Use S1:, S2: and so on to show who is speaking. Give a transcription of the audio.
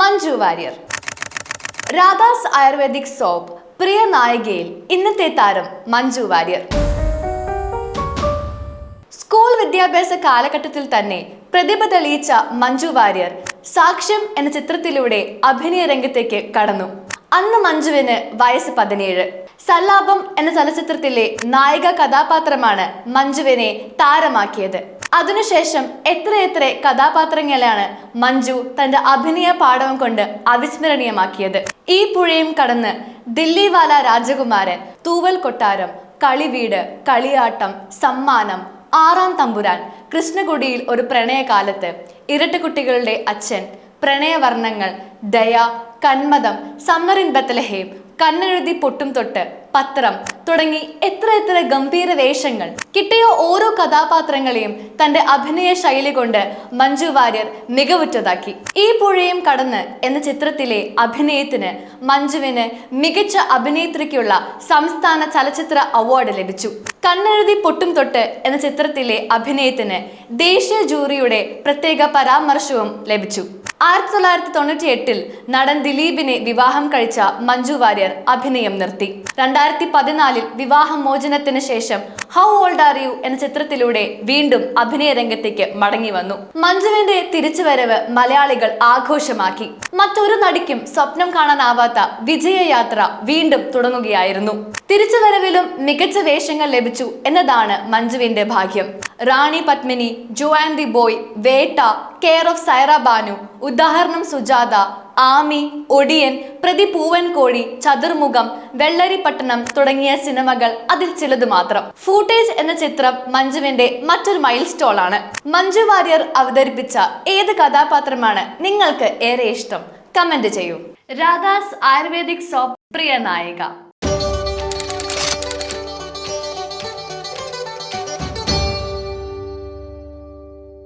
S1: Manju Warrier. Radhas ayurvedic soap പ്രിയ നായികയിൽ ഇന്നത്തെ താരം മഞ്ജു വാര്യർ. സ്കൂൾ വിദ്യാഭ്യാസ കാലഘട്ടത്തിൽ തന്നെ പ്രതിഭ തെളിയിച്ച മഞ്ജു വാര്യർ സാക്ഷ്യം എന്ന ചിത്രത്തിലൂടെ അഭിനയ രംഗത്തേക്ക് കടന്നു. അന്ന് മഞ്ജുവിന് വയസ്സ് പതിനേഴ്. സല്ലാപം എന്ന ചലച്ചിത്രത്തിലെ നായിക കഥാപാത്രമാണ് മഞ്ജുവിനെ താരമാക്കിയത്. അതിനുശേഷം എത്രയെത്ര കഥാപാത്രങ്ങളെയാണ് മഞ്ജു തന്റെ അഭിനയ പാഠവും കൊണ്ട് അവിസ്മരണീയമാക്കിയത്. ഈ പുഴയും കടന്ന് ദില്ലിവാല രാജകുമാരൻ തൂവൽ കൊട്ടാരം കളിവീട് കളിയാട്ടം സമ്മാനം ആറാം തമ്പുരാൻ കൃഷ്ണകുടിയിൽ ഒരു പ്രണയകാലത്ത് ഇരട്ടക്കുട്ടികളുടെ അച്ഛൻ പ്രണയവർണങ്ങൾ ദയ കന്മദം സമ്മറിൻ ബത്തലഹേം കണ്ണെഴുതി പൊട്ടും തൊട്ട് പത്രം തുടങ്ങി എത്ര എത്ര ഗംഭീര വേഷങ്ങൾ. കിട്ടിയ ഓരോ കഥാപാത്രങ്ങളെയും തന്റെ അഭിനയ ശൈലി കൊണ്ട് മഞ്ജു വാര്യർ മികവുറ്റതാക്കി. ഈ പുഴയും കടന്ന് എന്ന ചിത്രത്തിലെ അഭിനയത്തിന് മഞ്ജുവിന് മികച്ച അഭിനേത്രിക്കുള്ള സംസ്ഥാന ചലച്ചിത്ര അവാർഡ് ലഭിച്ചു. കണ്ണെഴുതി പൊട്ടും തൊട്ട് എന്ന ചിത്രത്തിലെ അഭിനയത്തിന് ദേശീയ ജൂറിയുടെ പ്രത്യേക പരാമർശവും ലഭിച്ചു. ആയിരത്തി തൊള്ളായിരത്തി തൊണ്ണൂറ്റി എട്ടിൽ നടൻ ദിലീപിനെ വിവാഹം കഴിച്ച മഞ്ജു വാര്യർ അഭിനയം നിർത്തി. രണ്ടായിരത്തി പതിനാലിൽ വിവാഹമോചനത്തിന് ശേഷം ഹൗ ഓൾഡ് ആർ യു എന്ന ചിത്രത്തിലൂടെ വീണ്ടും അഭിനയ രംഗത്തേക്ക് മടങ്ങി വന്നു. മഞ്ജുവിന്റെ തിരിച്ചുവരവ് മലയാളികൾ ആഘോഷമാക്കി. മറ്റൊരു നടിക്കും സ്വപ്നം കാണാനാവാത്ത വിജയയാത്ര വീണ്ടും തുടങ്ങുകയായിരുന്നു. തിരിച്ചുവരവിലും മികച്ച വേഷങ്ങൾ ലഭിച്ചു എന്നതാണ് മഞ്ജുവിന്റെ ഭാഗ്യം. Rani Padmini Jo and the boy Vettah care of Saira Banu Udaharanam Sujatha Aami ഒടിയൻ പ്രതി പൂവൻകോഴി ചതുർമുഖം വെള്ളരിപ്പട്ടണം തുടങ്ങിയ സിനിമകൾ അതിൽ ചിലത് മാത്രം. ഫൂട്ടേജ് എന്ന ചിത്രം മഞ്ജുവിന്റെ മറ്റൊരു മൈൽ സ്റ്റോൾ ആണ് മഞ്ജു വാര്യർ അവതരിപ്പിച്ച ഏത് കഥാപാത്രമാണ് നിങ്ങൾക്ക് ഏറെ ഇഷ്ടം? കമന്റ് ചെയ്യൂ. രാധാസ് ആയുർവേദിക് സോപ്രിയ നായിക.